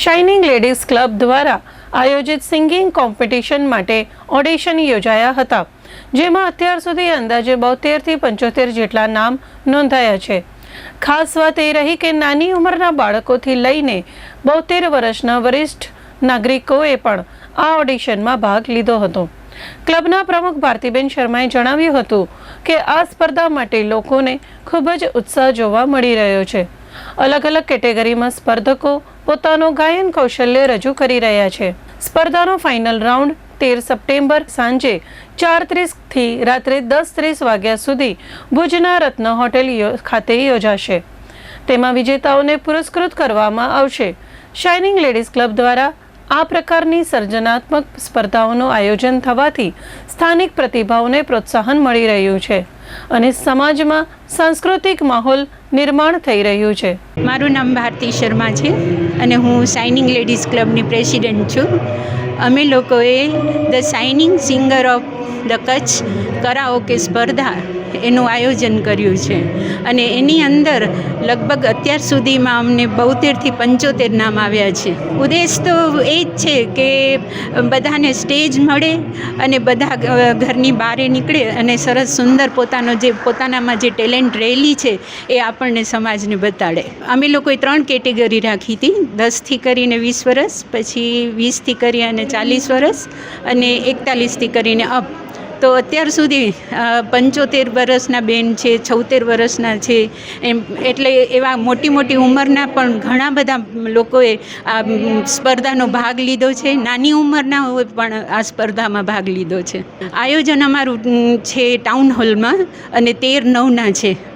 Shining ladies club દ્વારા આયોજિત singing competition માટે ઓડિશન યોજાયા હતા, જેમાં અત્યાર સુધી અંદાજે બોતેરથી પંચોતેર જેટલા નામ નોંધાયા છે. ખાસ વાત એ રહી કે નાની ઉંમરના બાળકોથી લઈને બોતેર વર્ષના વરિષ્ઠ નાગરિકોએ પણ આ ઓડિશનમાં ભાગ લીધો હતો. ક્લબના પ્રમુખ ભારતીબેન શર્માએ જણાવ્યું હતું કે આ સ્પર્ધા માટે લોકોને ખૂબ જ ઉત્સાહ જોવા મળી રહ્યો છે. અલગ અલગ કેટેગરીમાં સ્પર્ધકો પોતાનું ગાયન કૌશલ્ય રજૂ કરી રહ્યા છે. સ્પર્ધાનો ફાઇનલ રાઉન્ડ તેર સપ્ટેમ્બર સાંજે ચાર ત્રીસથી રાત્રે દસ ત્રીસ વાગ્યા સુધી ભુજના રત્ન હોટેલ ખાતે યોજાશે. તેમાં વિજેતાઓને પુરસ્કૃત કરવામાં આવશે. શાઇનિંગ લેડીઝ ક્લબ દ્વારા આ પ્રકારની સર્જનાત્મક સ્પર્ધાઓનું આયોજન થવાથી સ્થાનિક પ્રતિભાઓને પ્રોત્સાહન મળી રહ્યું છે. અને સમાજમાં સાંસ્કૃતિક માહોલ નિર્માણ થઈ રહ્યું છે. મારું નામ ભારતી શર્મા છે અને હું સાઇનિંગ લેડીઝ ક્લબની પ્રેસિડેન્ટ છું. અમે લોકોએ the signing singer of the Kutch karaoke સ્પર્ધા એનું આયોજન કર્યું છે. અને એની અંદર લગભગ અત્યાર સુધીમાં અમને બોતેરથી પંચોતેર નામ આવ્યા છે. ઉદ્દેશ તો એ જ છે કે બધાને સ્ટેજ મળે અને બધા ઘરની બહારે નીકળે અને સરસ સુંદર પોતાનો જે, પોતાનામાં જે ટેલેન્ટ રહેલી છે એ આપણને સમાજને બતાડે. અમે લોકોએ ત્રણ કેટેગરી રાખી હતી. દસથી કરીને વીસ વર્ષ પછી વીસથી કરી અને ચાલીસ વર્ષ અને એકતાલીસથી કરીને અપ. તો અત્યાર સુધી પંચોતેર વર્ષના બેન છે, છોતેર વર્ષના છે, એમ, એટલે એવા મોટી મોટી ઉંમરના પણ ઘણા બધા લોકોએ આ સ્પર્ધાનો ભાગ લીધો છે. નાની ઉંમરના હોય પણ આ સ્પર્ધામાં ભાગ લીધો છે. આયોજન અમારું છે, ટાઉન હોલમાં અને તેર નવના છે.